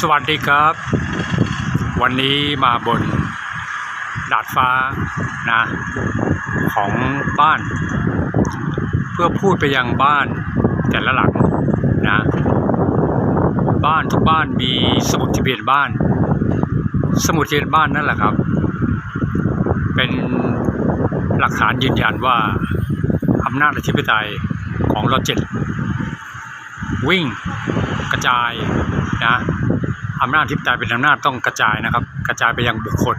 สวัสดีครับ วันนี้มาบนดาดฟ้านะของบ้าน เพื่อพูดไปยังบ้านแต่ละหลังนะบ้านทุกบ้านมีสมุดทะเบียนบ้าน สมุดทะเบียนบ้านนั่นแหละครับ เป็นหลักฐานยืนยันว่าอำนาจอธิปไตยของเราเจ็ด วิ่งกระจายนะอำนาจทิพย์ใจเป็นอำนาจต้องกระจายนะครับ กระจายไปยังบุคคล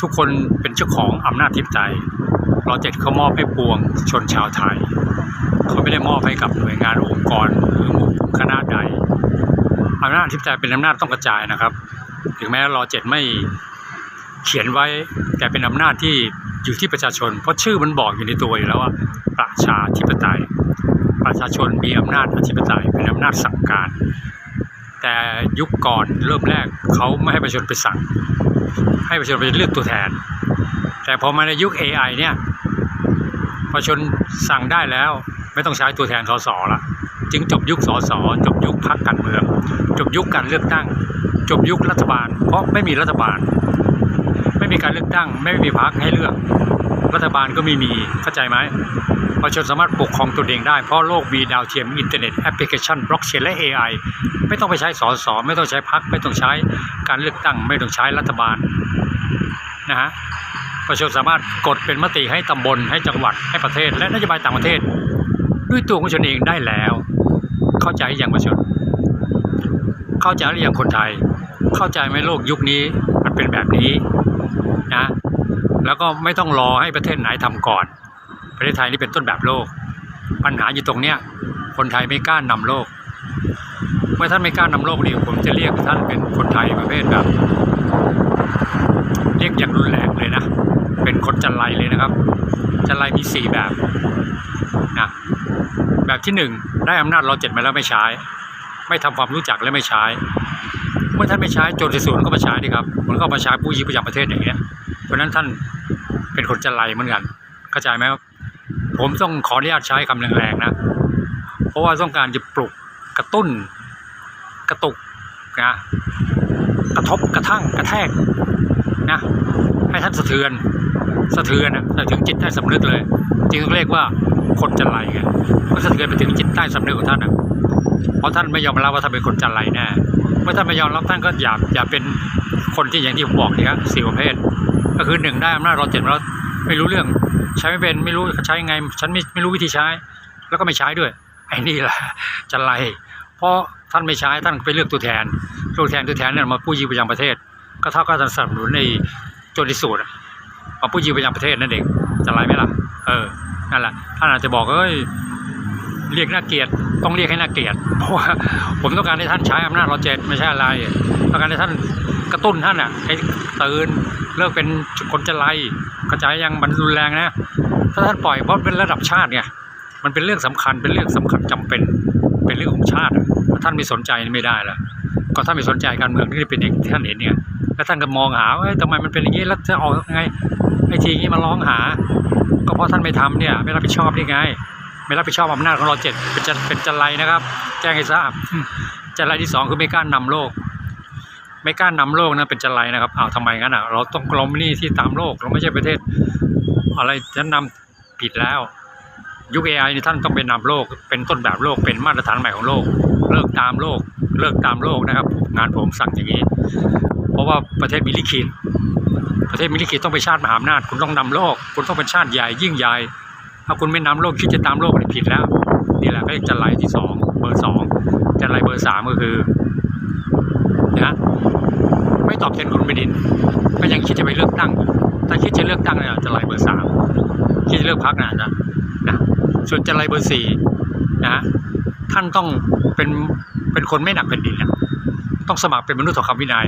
ทุกคนเป็นเจ้าของอำนาจทิพย์ใจราเจ็ดเขามอบให้ปวงชนชาวไทย เขาไม่ได้มอบให้กับหน่วยงานองค์กรหรือหมู่คณะใดอำนาจทิพย์ใจเป็นอำนาจต้องกระจายนะครับ ถึงแม้ราเจ็ดไม่เขียนไว้แต่เป็นอำนาจที่อยู่ที่ประชาชน เพราะชื่อมันบอกอยู่ในตัวอยู่แล้วว่าประชาธิปไตย ประชาชนมีอำนาจอธิปไตยเป็นอำนาจสั่งการ แต่ยุคก่อนเริ่มแรกเขาไม่ให้ประชาชนไปสั่ง ให้ประชาชนไปเลือกตัวแทน แต่พอมาในยุค AI เนี่ยประชาชนสั่งได้แล้วไม่ต้องใช้ตัวแทนสสละจึงจบยุคสสจบยุคพรรคการเมือง จบยุคการเลือกตั้ง จบยุครัฐบาล เพราะไม่มีรัฐบาล ไม่มีการเลือกตั้ง ไม่มีพรรคให้เลือก รัฐบาลก็ไม่มีเข้าใจไหมประชาชนสามารถปกครองตนเองได้ เพราะโลกมีดาวเทียมอินเทอร์เน็ตแอปพลิเคชันบล็อกเชนและ AI ไม่ต้องไปใช้สอสอไม่ต้องใช้พักไม่ต้องใช้การเลือกตั้ง ไม่ต้องใช้รัฐบาลนะฮะประชาชนสามารถกดเป็นมติให้ตำบลให้จังหวัดให้ประเทศ และนโยบายต่างประเทศ ด้วยตัวของประชนเองได้แล้ว เข้าใจอย่างประชาชนเข้าใจหรือยังคนไทย เข้าใจไหมโลกยุคนี้มันเป็นแบบนี้นะ แล้วก็ไม่ต้องรอให้ประเทศไหนทำก่อน ประเทศไทยนี่เป็นต้นแบบโลก ปัญหาอยู่ตรงเนี้ยคนไทยไม่กล้านำโลก เมื่อท่านไม่กล้านำโลกนี่ผมจะเรียกท่านเป็นคนไทยประเภทแบบ เรียกอย่างรุนแรงเลยนะ เป็นคนจันไรเลยนะครับ จันไรมีสี่แบบนะแบบที่หนึ่งได้อำนาจเราเจ็ดมาแล้วไม่ใช้ ไม่ทำความรู้จักและไม่ใช้ เมื่อท่านไม่ใช้โจรที่ศูนก็มาใช้ดีครับมันก็มาใช้ผู้ยี่ประจำประเทศอย่างเงี้ยเพราะนั้นท่าน เป็นคนจันไรเหมือนกัน เข้าใจไหมครับผมต้องขออนุญาตใช้คำแรงๆนะ เพราะว่าต้องการจะปลุกกระตุ้น กระตุกนะกระทบกระทั่งกระแทกนะให้ท่านสะเทือนสะเทือนนะถึงจิตใต้สำนึกเลยจึงเรียกว่าคนจันไรไงมันสะเทือนไปถึงจิตใต้สำนึกของท่านนะเพราะท่านไม่ยอมรับว่าท่านเป็นคนจันไรแน่เมื่อท่านไม่ยอมรับท่านก็อย่าอย่าเป็นคนที่อย่างที่ผมบอกนี่ครับสี่ประเภท ก็คือหนึ่งได้อำนาจราเจ็ดมาแล้วไม่รู้เรื่องใช้ไม่เป็นไม่รู้ใช้ยังไง ฉันไม่ไม่รู้วิธีใช้ แล้วก็ไม่ใช้ด้วยไอ้นี่แหละจะไรเพราะท่านไม่ใช้ท่านไปเลือกตัวแทนตัวแทนตัวแทนเนี่ยมาผู้ยีประจำประเทศ ก็เท่ากับสนับสนุนในโจรที่สูตรมาผู้ยีประจำประเทศนั่นเองจะไรไหมล่ะเออนั่นแหละท่านอาจจะบอกเอ้ยเรียกน่าเกียดต้องเรียกให้น่าเกียดเพราะว่าผมต้องการให้ท่านใช้อำนาจเราเจ็ดไม่ใช่อะไรต้องการให้ท่านกระตุ้นท่านอะให้ตื่น เลิกเป็นคนจะไรกระจายยังมันรุนแรงนะ ถ้าท่านปล่อยเพราะเป็นระดับชาติไงมันเป็นเรื่องสำคัญเป็นเรื่องสำคัญจำเป็นเป็นเรื่องของชาติถ้าท่านไม่สนใจไม่ได้ละก็ถ้าไม่สนใจการเมืองที่เป็นอย่างท่านเห็นเนี่ยแล้วท่านก็มองหาว่าทำไมมันเป็นอย่างนี้แล้วจะออกยังไงไอ้ทีนี้มาร้องหา ก็เพราะท่านไม่ทำเนี่ยไม่รับผิดชอบนี่ไง ไม่รับผิดชอบอำนาจของเราเจ็ดเป็นจะเป็นจันไรนะครับ แจ้งให้ทราบจันไรที่สองคือไม่กล้านำโลก ไม่กล้านำโลกนะเป็นจันไรนะครับอ้าวทำไมงั้นอะเราต้องเราไม่นี่ที่ตามโลกเราไม่ใช่ประเทศ อะไรจะนำผิดแล้วยุค AI นี่ท่านต้องเป็นนำโลก เป็นต้นแบบโลกเป็นมาตรฐานใหม่ของโลก เลิกตามโลก เลิกตามโลกนะครับ งานผมสั่งอย่างนี้ เพราะว่าประเทศมีลิขิตประเทศมีลิขิตต้องเป็นชาติมหาอำนาจคุณต้องนำโลก คุณต้องเป็นชาติใหญ่ยิ่งใหญ่ถ้าคุณไม่นำโลกคิดจะตามโลกนี่ผิดแล้วนี่แหละก็จะไล่ที่สองเบอร์สองจะไล่เบอร์สามก็คือ ไม่นคุณแผ่ดินก็ยังคิดจะไปเลือกตั้ง ถ้าคิดจะเลือกตั้งเนี่ยจะไล่เบอร์สามคิดจะเลือกพักนะนะนะส่วนจะไล่เบอร์สี่นะท่านต้องเป็นเป็นคนไม่หนักแผ่นดินนะต้องสมัครเป็นมนุษย์ต่อคำวินัย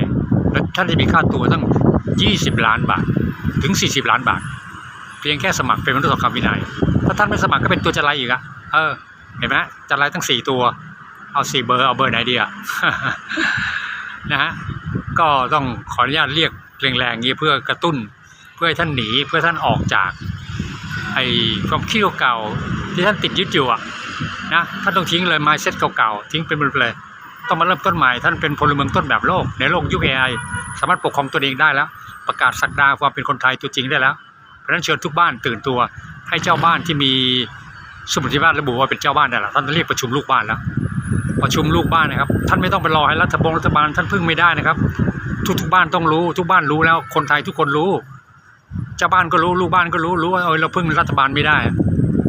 แล้วท่านจะมีค่าตัวตั้ง 20 ล้านบาทถึง 40 ล้านบาท เพียงแค่สมัครเป็นมนุษย์ต่อคำวินัย ถ้าท่านไม่สมัครก็เป็นตัวจะไรอีกอะเออเห็นไหมจะไรตั้งสี่ตัว เอาสี่เบอร์เอาเบอร์ไหนดีอะนะฮะ ก็ต้องขออนุญาตเรียกแรงๆนี้เพื่อกระตุ้นเพื่อให้ท่านหนีเพื่อท่านออกจากไอ้ความคิดเก่าๆที่ท่านติดยึดอยู่อะนะท่านต้องทิ้งเลย mindset เก่าๆทิ้งเป็นหมดเลยต้องมาเริ่มต้นใหม่ท่านเป็นพลเมืองต้นแบบโลกในโลกยุค AI สามารถปกครองตัวเองได้แล้ว ประกาศสักดาความเป็นคนไทยตัวจริงได้แล้วเพราะฉะนั้นเชิญทุกบ้านตื่นตัวให้เจ้าบ้านที่มีสมุดที่บ้านระบุว่าเป็นเจ้าบ้านนั่นแหละท่านเรียกประชุมลูกบ้านแล้ว ประชุมลูกบ้านนะครับ ท่านไม่ต้องไปรอให้รัฐบงรัฐบาลท่านพึ่งไม่ได้นะครับ ทุกทุกบ้านต้องรู้ ทุกบ้านรู้แล้วคนไทยทุกคนรู้เจ้าบ้านก็รู้ลูกบ้านก็รู้รู้ว่าเออเราพึ่งรัฐบาลไม่ได้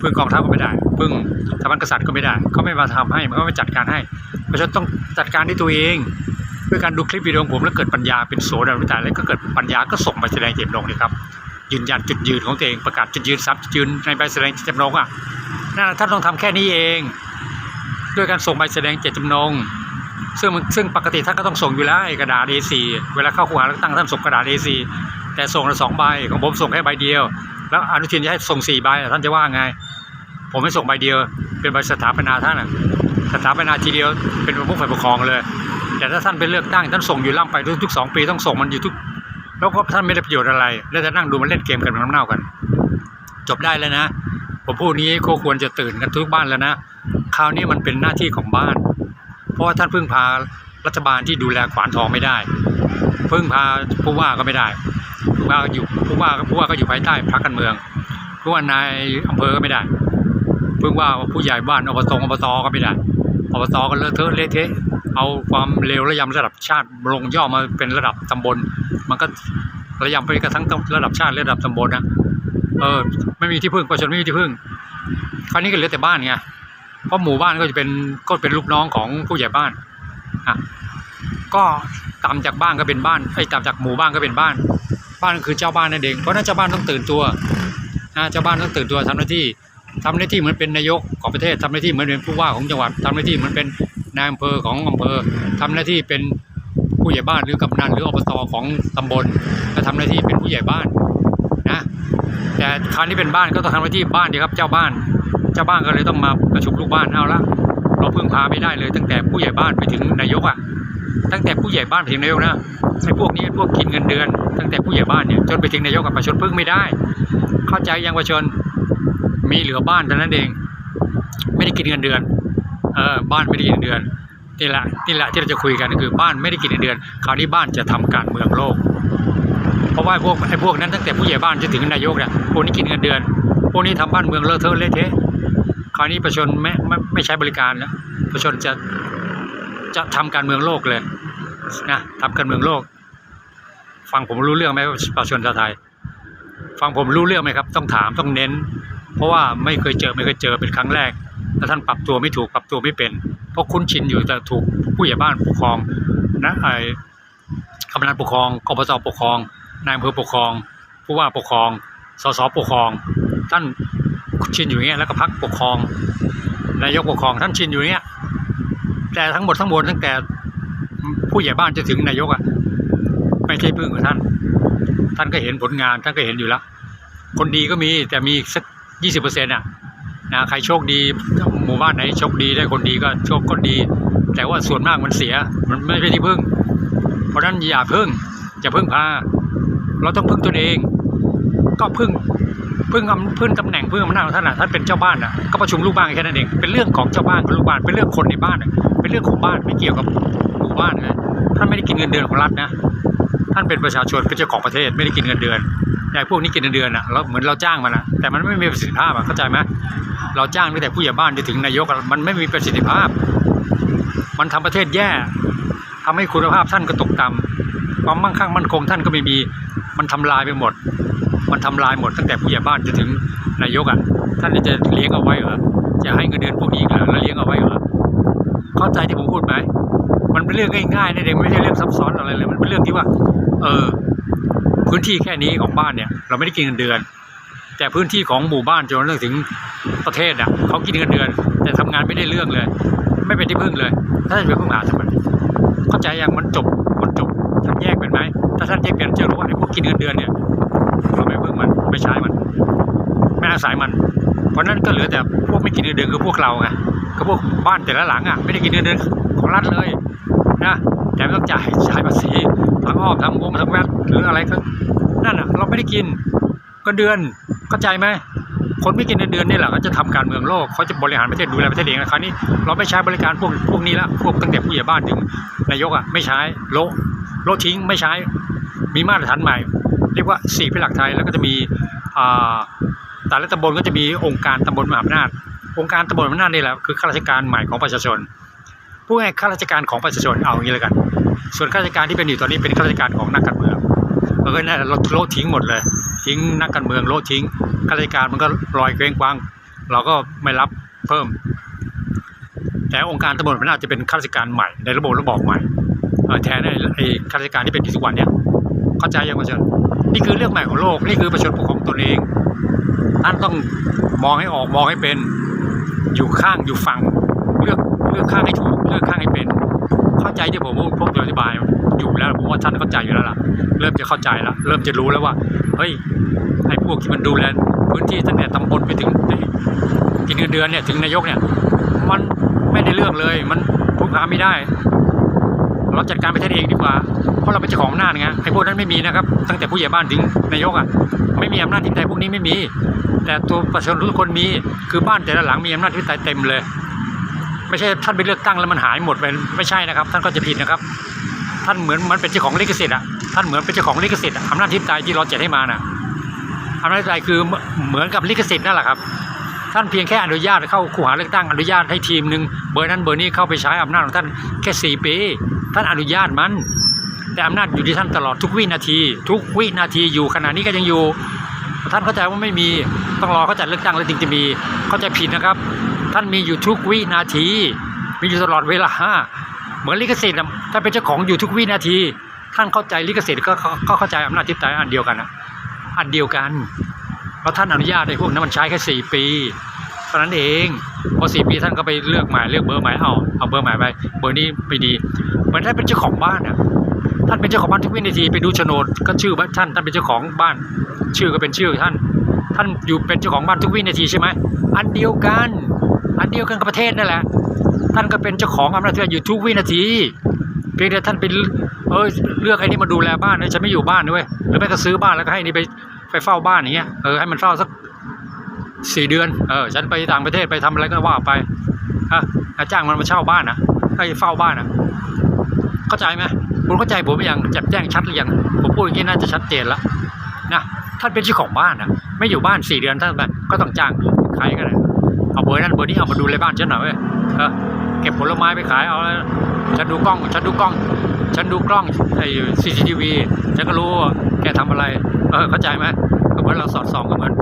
พึ่งกองทัพก็ไม่ได้ พึ่งสถาบันกษัตริย์ก็ไม่ได้เขาไม่มาทำให้มันก็ไม่จัดการให้ เพราะฉะนั้นต้องจัดการด้วยตัวเองด้วยการดูคลิปวิดีโอของผมแล้วเกิดปัญญาเป็นโสดาวิตาแล้วก็เกิดปัญญาก็ส่งไปแสดงเจตจำนงเลยครับยืนยันจุดยืนของตัวเองประกาศจุดยืนทรัพย์จุดยืนในใบแสดงเจตจำนงอะนั่นท่านต้องทำแค่นี้เอง ด้วยการส่งใบแสดงเจตจำนง ซึ่งซึ่งปกติท่านก็ต้องส่งอยู่แล้วไอ้กระดาษ A4 เวลาเข้าคูหาเลือกตั้งท่านส่งกระดาษ A4 แต่ส่งละสองใบของผมส่งแค่ใบเดียว แล้วอนุทินจะให้ส่งสี่ใบท่านจะว่าไง ผมไม่ส่งใบเดียว เป็นใบสถาปนาท่านอะสถาปนาทีเดียวเป็นประมุขฝ่ายปกครองเลย แต่ถ้าท่านไปเลือกตั้งท่านส่งอยู่ล่ำไปทุกสองปีต้องส่งมันอยู่ทุกแล้วก็ท่านไม่ได้ประโยชน์อะไร แล้วจะนั่งดูมันเล่นเกมกันมันน้ำเน่ากัน จบได้แล้วนะ ผมพูดนี้ก็ควรจะตื่นกันทุกบ้านแล้วนะ คราวนี้มันเป็นหน้าที่ของบ้าน เพราะว่าท่านพึ่งพารัฐบาลที่ดูแลขวานทองไม่ได้ พึ่งพาผู้ว่าก็ไม่ได้ผู้ว่าอยู่ผู้ว่าผู้ว่าก็อยู่ภายใต้พรรคการเมืองผู้ว่านายอำเภอก็ไม่ได้พึ่งว่าผู้ใหญ่บ้านอบตอบตก็ไม่ได้อบตก็เลอะเทอะเละเทะเอาความเลวระยำระดับชาติลงย่อมาเป็นระดับตำบล มันก็ระยำไปกระทั่งระดับชาติระดับตำบลนะเออไม่มีที่พึ่งประชาชนไม่มีที่พึ่ง คราวนี้ก็เหลือแต่บ้านไง เพราะหมู่บ้านก็จะเป็นก็เป็นลูกน้องของผู้ใหญ่บ้านอะก็ตามจากบ้านก็เป็นบ้านไอ้ตามจากหมู่บ้านก็เป็นบ้าน บ้านก็คือเจ้าบ้านนั่นเองเพราะนั้นเจ้าบ้านต้องตื่นตัวนะเจ้าบ้านต้องตื่นตัวทำหน้าที่ทำหน้าที่เหมือนเป็นนายกของประเทศทำหน้าที่เหมือนเป็นผู้ว่าของจังหวัดทำหน้าที่เหมือนเป็นนายอำเภอของอำเภอทำหน้าที่เป็นผู้ใหญ่บ้านหรือกำนันหรืออบตของตำบลและทำหน้าที่เป็นผู้ใหญ่บ้านนะแต่คราวนี้เป็นบ้านก็ต้องทำหน้าที่บ้านดีครับเจ้าบ้าน เจ้าบ้านก็เลยต้องมาประชุมลูกบ้านเอาละเราพึ่งพาไม่ได้เลยตั้งแต่ผู้ใหญ่บ้านไปถึงนายกอะตั้งแต่ผู้ใหญ่บ้านไปถึงนายกนะไอ้พวกนี้พวกกินเงินเดือน ตั้งแต่ผู้ใหญ่บ้านเนี่ยจนไปถึงนายกกับประชาชนพึ่งไม่ได้ เข้าใจยังประชาชนมีเหลือบ้านเท่านั้นเอง ไม่ได้กินเงินเดือนเออบ้านไม่ได้กินเงินเดือนนี่แหละนี่แหละที่เราจะคุยกันก็คือบ้านไม่ได้กินเงินเดือนคราวนี้บ้านจะทำการเมืองโลก เพราะว่าพวกไอ้พวกนั้นตั้งแต่ผู้ใหญ่บ้านจนถึงนายกเนี่ยพวกนี้กินเงินเดือนพวกนี้ทำบ้านเมืองเลอะเทอะเละเทะ ราวนี้ประชาชนไม่ไม่ไม่ใช้บริการแล้วประชาชนจะจะทำการเมืองโลกเลยนะทำการเมืองโลก ฟังผมรู้เรื่องไหมประชาชนชาวไทย ฟังผมรู้เรื่องไหมครับ ต้องถามต้องเน้น เพราะว่าไม่เคยเจอไม่เคยเจอเป็นครั้งแรกแล้วท่านปรับตัวไม่ถูกปรับตัวไม่เป็น เพราะคุ้นชินอยู่แต่ถูกผู้ใหญ่บ้านปกครองนะไอ้กำนันปกครองกบตปกครองนายอำเภอปกครอง ผู้ว่าปกครองสสปกครอง ท่าน ชินอยู่เงี้ยแล้วก็พักปกครองนายกปกครองท่านชินอยู่เงี้ยแต่ทั้งหมดทั้งมวลตั้งแต่ผู้ใหญ่บ้านจะถึงนายกอะไม่ใช่พึ่งของท่าน ท่านก็เห็นผลงานท่านก็เห็นอยู่แล้ว คนดีก็มีแต่มีสักยี่สิบเปอร์เซ็นต์อะนะใครโชคดีหมู่บ้านไหนโชคดีได้คนดีก็โชคก็ดี แต่ว่าส่วนมากมันเสีย มันไม่เป็นที่พึ่ง เพราะฉะนั้นอย่าพึ่งอย่าพึ่งพา เราต้องพึ่งตนเอง ก็พึ่งพึ่งอำพึ่งตำ แหน่งพึ่อำนาจของท่านอะท่านเป็นเจ้าบ้านอะก็ประชุมลูกบ้านแค่นั้นเองเป็นเรื่องของเจ้าบ้านกับลูกบ้านเป็นเรื่องคนในบ้านอะเป็นเรื่องของบ้านไม่เกี่ยวกับหมู่บ้านนะท่านไม่ได้กินเงินเดือนของรัฐนะท่านเป็นประชาชนเป็นเจ้าของประเทศไม่ได้กินเงินเดือนแต่พวกนี้กินเงินเดือนอะเราเหมือนเราจ้างมันอะแต่มันไม่มีประสิทธิภาพอะเข้าใจไหมเราจ้างตั้งแต่ผู้ใหญ่บ้านจนถึงนายกมันไม่มีประสิทธิภาพ มันทำประเทศแย่ทำให้คุณภาพท่านก็ตกต่ำความมั่งคั่งมั่นคงท่านก็ไม่มีมันทำลายไปหมด มันทำลายหมดตั้งแต่ผู้ใหญ่บ้านจนถึง นายกอะท่านจะเลี้ยงเอาไว้เหรอจะให้เงินเดือนพวกนี้อีกเหรอแล้วเลี้ยงเอาไว้เหรอเข้าใจที่ผมพูดไหมมันเป็นเรื่องง่ายๆนะเด็กไม่ใช่เรื่องซับซ้อนอะไรเลยมันเป็นเรื่องที่ว่า เออพื้นที่แค่นี้ของบ้านเนี่ย เราไม่ได้กินเงินเดือน แต่พื้นที่ของหมู่บ้านจนเรื่องถึงประเทศอะเขากินเงินเดือน แต่ทำงานไม่ได้เรื่องเลย ไม่เป็นที่พึ่งเลยถ้าท่านเป็นพึ่งหาทำไมเข้าใจยังมันจบมันจบท่านแยกเป็นไหมถ้าท่านแยกเป็นจะรู้ว่าไอ้พวกกินเงินเดือนเนี่ยเราไม่พึ่งมันไม่ใช้มัน อาศัยมัน เพราะนั้นก็เหลือแต่พวกไม่กินเงินเดือนคือพวกเราไงก็พวกบ้านแต่ละหลังอะไม่ได้กินเงินเดือนของรัฐเลยนะแต่ไม่ต้องจ่ายจ่ายภาษีทั้งอ้อมทั้งวงทั้งแวดหรืออะไรก็นั่นอะเราไม่ได้กินก็เดือนเข้าใจไหมคนไม่กินเงินเดือนนี่แหละเขาจะทำการเมืองโลกเขาจะบริหารประเทศดูแลประเทศเองนะคราวนี้เราไม่ใช้บริการพวกพวกนี้ละพวกตั้งแต่ผู้ใหญ่บ้านถึงนายกอะไม่ใช้โละโละทิ้งไม่ใช้มีมาตรฐานใหม่ เรียกว่าสี่พิหลักไทยแล้วก็จะมีอ่า แต่ละตำบลก็จะมีองค์การตำบลมหาอำนาจ องค์การตำบลมหาอำนาจนี่แหละคือข้าราชการใหม่ของประชาชนผู้ให้ข้าราชการของประชาชนเอาอย่างนี้เลยกัน ส่วนข้าราชการที่เป็นอยู่ตอนนี้เป็นข้าราชการของนักการเมืองเออนั่นแหละเราโละทิ้งหมดเลย ทิ้งนักการเมืองโละทิ้งข้าราชการมันก็ลอยเคว้งคว้าง เราก็ไม่รับเพิ่ม แต่องค์การตำรวจมันน่าจะเป็นข้าราชการใหม่ในระบบระบอบใหม่แทนไอ้ข้าราชการที่เป็นอยู่ทุกวันเนี้ยเข้าใจยังประชาชนนี่คือเรื่องใหม่ของโลกนี่คือประชาชนปกครองตนเอง ท่านต้องมองให้ออกมองให้เป็น อยู่ข้างอยู่ฝั่งเลือกเลือกข้างให้ถูกเลือกข้างให้เป็น เข้าใจที่ผมพูดอธิบายอยู่แล้วผมว่าท่านเข้าใจอยู่แล้วล่ะ เริ่มจะเข้าใจแล้วเริ่มจะรู้แล้วว่าเฮ้ยไอ้พวกที่มันดูแลพื้นที่ตั้งแต่ตำบลไปถึงกินเงินเดือนเนี่ยถึงนายกเนี่ย มันไม่ได้เรื่องเลย มันพึ่งพาไม่ได้ เราจัดการประเทศเองดีกว่า เพราะเราเป็นเจ้าของอำนาจไงไอ้พวกนั้นไม่มีนะครับ ตั้งแต่ผู้ใหญ่บ้านถึงนายกอะไม่มีอำนาจที่ใดพวกนี้ไม่มี แต่ตัวประชาชนทุกคนมีคือบ้านแต่ละหลังมีอำนาจที่ใดเต็มเลย ไม่ใช่ท่านไปเลือกตั้งแล้วมันหายหมดไปไม่ใช่นะครับ ท่านก็จะผิดนะครับ ท่านเหมือนมันเป็นเจ้าของลิขสิทธิ์อะท่านเหมือนเป็นเจ้าของลิขสิทธิ์อะอำนาจที่ใดที่เราจัดให้มาน่ะอำนาจที่ใดคือเหมือนกับลิขสิทธิ์นั่นแหละครับท่านเพียงแค่อนุญาตเข้าคู่หาเลือกตั้งอนุญาตให้ทีมหนึ่งเบอร์นั้นเบอร์นี้เข้าไปใช้อำนาจของท่านแค่สี่ปี ท่านอนุญาตมัน แต่อำนาจอยู่ที่ท่านตลอดทุกวินาที ทุกวินาทีอยู่ขณะนี้ก็ยังอยู่ ท่านเข้าใจว่าไม่มีต้องรอเขาจัดเลือกตั้งแล้วถึงจะมีเข้าใจผิดนะครับ ท่านมีอยู่ทุกวินาที มีอยู่ตลอดเวลาเหมือนลิขสิทธิ์อะถ้าเป็นเจ้าของอยู่ทุกวินาที ท่านเข้าใจลิขสิทธิ์ก็ก็เข้าใจอำนาจทิพย์ใจอันเดียวกันอะอันเดียวกันเพราะท่านอนุญาตให้พวกนั้นมันใช้แค่สี่ปี เท่านั้นเองพอสี่ปีท่านก็ไปเลือกหม่เลือกเบอร์หม่เอาเอาเบอร์หม่ไปเบอร์นี้ไม่ดีเหมือนท่านเป็นเจ้าของบ้านอะท่านเป็นเจ้าของบ้านทุกวินาทีไปดูโฉนดก็ชื่อบ้านท่านท่านเป็นเจ้าของบ้าน ชื่อก็เป็นชื่อท่าน ท่านอยู่เป็นเจ้าของบ้านทุกวินาทีใช่ไหมอันเดียวกัน อันเดียวกันกับประเทศนั่นแหละ ท่านก็เป็นเจ้าของอำนาจอยู่ทุกวินาที เพียงแต่ท่านไปเออเลือกไอ้นี่มาดูแลบ้านนะฉันไม่อยู่บ้านด้วยหรือไม่ก็ซื้อบ้านแล้วก็ให้นี่ไปไปเฝ้าบ้านอย่างเงี้ยเออให้มันเฝ้าสัก สี่เดือนเออฉันไปต่างประเทศไปทำอะไรก็ว่าไปฮะจ้างมันมาเช่าบ้านนะให้เฝ้าบ้านนะเข้าใจไหมคุณเข้าใจผมอยังแจ่มแจ้งชัดหรือยังผมพูดอย่างนี้น่าจะชัดเจนแล้วนะท่านเป็นเจ้าของบ้านนะไม่อยู่บ้านสี่เดือนท่านแบบก็ต้องจ้างใครก็ได้เอาเบอร์นั้นเบอร์นี้เอามาดูแลบ้านฉันหน่อยเว้ยเออเก็บผลไม้ไปขายเอาแล้วฉันดูกล้องฉันดูกล้อง ฉันดูกล้องไอ้ CCTV ฉันก็รู้แกทำอะไร เออเข้าใจไหม ก็เหมือนเราสอดส่องก็เหมือน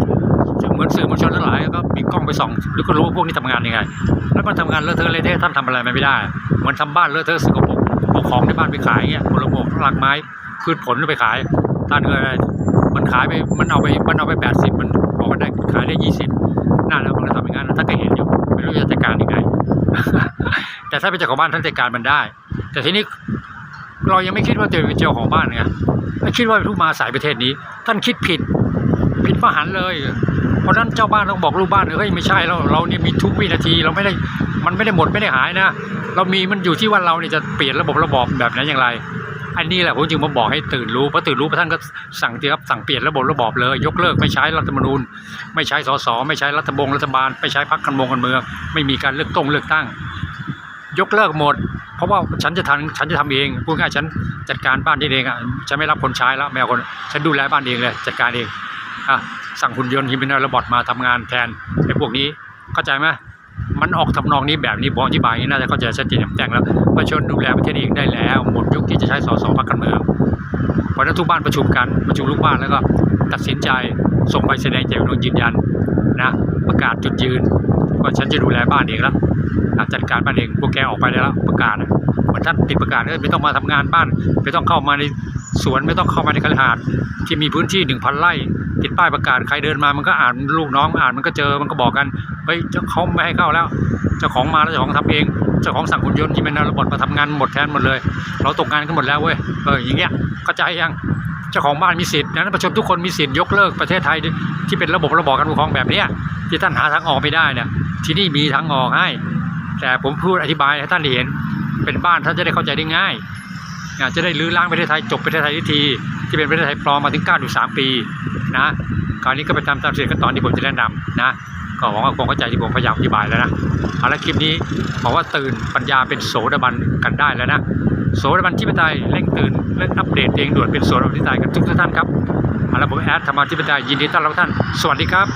เหมือนสื่อมวลชนทั้งหลายก็มีกล้องไปส่องหรือก็รู้ว่าพวกนี้ทำงานยังไง แล้วมันทำงานเลอะเทอะเลยเทะท่านทำอะไรไม่ได้เหมือนทำบ้านเลอะเทอะสกปรกเอาของในบ้านไปขายเงี้ยผลไม้ผลไม้พืชผลไปขายท่านก็อะไรมันขายไปมันเอาไปมันเอาไปแปดสิบมันบอกว่าได้ขายได้ยี่สิบน่าแล้วมันก็ทำอย่างนั้นท่านก็เห็นอยู่ไม่รู้จะจัดการยังไง แต่ถ้าเป็นเจ้าของบ้านท่านจัดการมันได้ แต่ทีนี้เรายังไม่คิดว่าตัวเอเป็นเจ้าของบ้านไงไม่คิดว่าผู้มาสายประเทศนี้ ท่านคิดผิด ผิดประหันเลย เพราะนั้นเจ้าบ้านต้องบอกลูกบ้านเฮ้ยไม่ใช่เราเราเนี่ยมีทุกวินาทีเราไม่ได้มันไม่ได้หมดไม่ได้หายนะ เรามีมันอยู่ที่ว่าเราเนี่ยจะเปลี่ยนระบบระบอบแบบไหนอย่างไร อันนี้แหละผมจึงมาบอกให้ตื่นรู้เพราะตื่นรู้พระท่านก็สั่งเตรียมสั่งเปลี่ยนระบบระบอบเลย ยกเลิกไม่ใช้รัฐธรรมนูญ ไม่ใช้สสไม่ใช้รัฐบงรัฐบาล ไม่ใช้พรรคการเมืองการเมืองไม่มีการเลือกตั้งเลือกตั้ง ยกเลิกหมดเพราะว่าฉันจะทำฉันจะทำเองพูดง่ายฉันจัดการบ้านเองอะฉันไม่รับคนใช้แล้วไม่เอาคนฉันดูแลบ้านเองเลยจัดการเอง อะสั่งหุ่นยนต์ฮิมินาระบอทมาทำงานแทนไอ้พวกนี้เข้าใจไหมมันออกทำนองนี้แบบนี้ผมอธิบายอย่างนี้น่าจะเข้าใจชัดเจนแจ่มแจ้งแล้วประชาชนดูแลประเทศเองได้แล้ว หมดยุคที่จะใช้สสพรรคการเมืองเพราะนั้นทุกบ้านประชุมกันประชุมลูกบ้านแล้วก็ตัดสินใจส่งใบแสดงเจตจำนงยืนยันนะประกาศจุดยืนว่าฉันจะดูแลบ้านเองแล้วจัดการบ้านเองพวกแกออกไปได้แล้วประกาศอะ มือนท่านติดประกาศเออไม่ต้องมาทำงานบ้าน ไม่ต้องเข้ามาในสวนไม่ต้องเข้ามาในคฤหาสน์ที่มีพื้นที่หนึ่งพันไร่ติดป้ายประกาศใครเดินมามันก็อ่านลูกน้องอ่านมันก็เจอมันก็บอกกันเฮ้ยเจ้าเขาไม่ให้เข้าแล้วเจ้าของมาแล้วเจ้าของทำเองเจ้าของสั่งหุ่นยนต์ที่เป็นระบบมาทำงานหมดแทนหมดเลย เราตกงานกันหมดแล้วเว้ยเอออย่างเงี้ยเข้าใจยังเจ้าของบ้านมีสิทธิ์นั้นประชาชนทุกคนมีสิทธิ์ยกเลิกประเทศไทยที่เป็นระบบระบอบการปกครองแบบเนี้ยที่ท่านหาทางออกไม่ได้เนี่ยที่นี่มีทางออกให้ แต่ผมพูดอธิบายให้ท่านเห็น เป็นบ้านท่านจะได้เข้าใจได้ง่ายนะจะได้ลื้อล้างประเทศไทยจบประเทศไทยทีที่เป็นประเทศไทยปลอมมาถึง9.3ปีนะคราวนี้ก็ไปทำตามสิ่งขั้นตอนที่ผมจะแนะนำนะก็หวังว่าคงเข้าใจที่ผมพยายามอธิบายแล้วนะเอาละคลิปนี้บอกว่าตื่นปัญญาเป็นโสดาบันกันได้แล้วนะโสดาบันที่ปไตยเร่งตื่นเร่งอัปเดตเองด่วนเป็นโสดาบันที่ปไตยกันทุกท่านครับเอาละผมแอดธรรมาธิปไตยยินดีต้อนรับทุกท่าน สวัสดีครับ